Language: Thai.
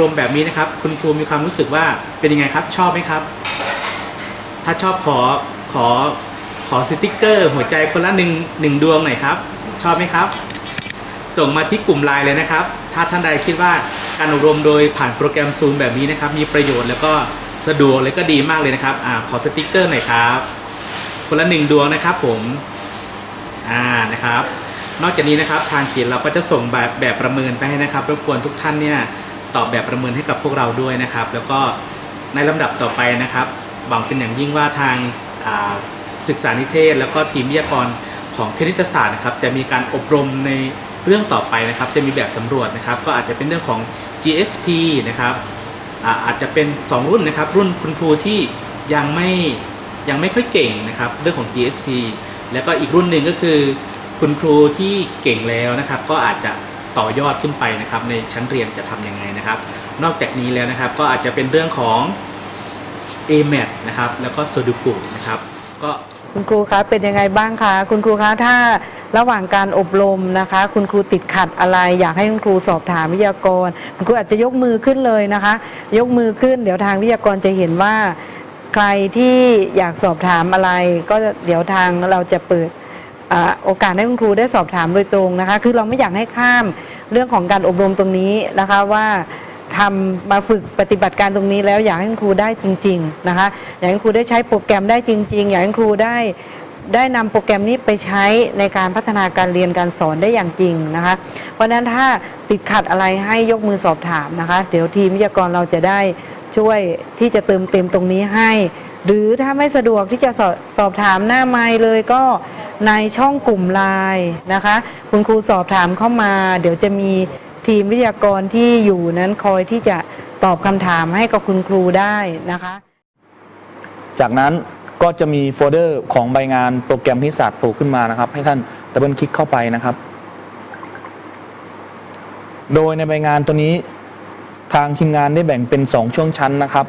รมแบบนี้นะครับ คุณครูมีความรู้สึกว่าเป็นยังไงครับ ชอบไหมครับ ถ้าชอบขอขอขอสติกเกอร์ หัวใจคนละหนึ่งหนึ่งดวงหน่อยครับ ชอบไหมครับ ส่งมาที่กลุ่มไลน์เลยนะครับ ถ้าท่านใดคิดว่าการอบรมโดยผ่านโปรแกรมซูมแบบนี้นะครับ มีประโยชน์แล้วก็สะดวกและก็ดีมากเลยนะครับอ่าขอสติกเกอร์หน่อยครับ คนละหนึ่งดวงนะครับ ผมอ่านะครับ นอกจากนี้นะครับทางเขียนเราก็จะส่งแบบแบบประเมินไปให้นะครับรบกวนทุกท่านเนี่ย ตอบแบบประเมินให้กับพวกเราด้วยนะครับ แล้วก็ในลำดับต่อไปนะครับหวังเป็นอย่างยิ่งว่าทางาศึกษานิเทศ แล้วก็ทีมวิทยากรของคณิตศาสตร์นะครับจะมีการอบรมในเรื่องต่อไปนะครับ จะมีแบบสำรวจนะครับ ก็อาจจะเป็นเรื่องของ GSP นะครับอาอาจจะเป็น 2 รุ่นนะครับ รุ่นคุณครูที่ยังไม่ยังไม่ค่อยเก่งนะครับ เรื่องของ GSP แล้วก็อีกรุ่นหนึ่งก็คือ คุณครูที่เก่งแล้วนะครับ ก็อาจจะ ต่อยอดขึ้นไปนะครับในชั้นเรียนจะทำยังไงนะครับ นอกจากนี้แล้วนะครับก็อาจจะเป็นเรื่องของ a m a t นะครับแล้วก็ s u d o k u นะครับก็คุณครูคะเป็นยังไงบ้างคะคุณครูคะถ้าระหว่างการอบรมนะคะ คุณครูติดขัดอะไรอยากให้คุณครูสอบถามวิทยากร คุณครูอาจจะยกมือขึ้นเลยนะคะ ยกมือขึ้น เดี๋ยวทางวิทยากรจะเห็นว่า ใครที่อยากสอบถามอะไร ก็เดี๋ยวทางเราจะเปิด โอกาสให้คุณครูได้สอบถามโดยตรงนะคะ คือเราไม่อยากให้ข้ามเรื่องของการอบรมตรงนี้นะคะว่าทำมาฝึกปฏิบัติการตรงนี้แล้วอยากให้คุณครูได้จริง ๆนะคะ อยากให้คุณครูได้ใช้โปรแกรมได้จริง ๆ อยากให้คุณครูได้ได้นำโปรแกรมนี้ไปใช้ในการพัฒนาการเรียนการสอนได้อย่างจริงนะคะ เพราะฉะนั้นถ้าติดขัดอะไรให้ยกมือสอบถามนะคะ เดี๋ยวทีมวิทยากรเราจะได้ช่วยที่จะเติมเต็มตรงนี้ให้ หรือถ้าไม่สะดวกที่จะสอบสอบถามหน้าไมค์เลยก็ ในช่องกลุ่มไลน์นะคะ คุณครูสอบถามเข้ามา เดี๋ยวจะมีทีมวิทยากรที่อยู่นั้นคอยที่จะตอบคำถามให้กับคุณครูได้นะคะ จากนั้นก็จะมีโฟลเดอร์ของใบงานโปรแกรมที่ศาสตร์โผล่ขึ้นมานะครับ ให้ท่านดับเบิลคลิกเข้าไปนะครับ โดยในใบงานตัวนี้ทางทีมงานได้แบ่งเป็น 2 ช่วงชั้นนะครับ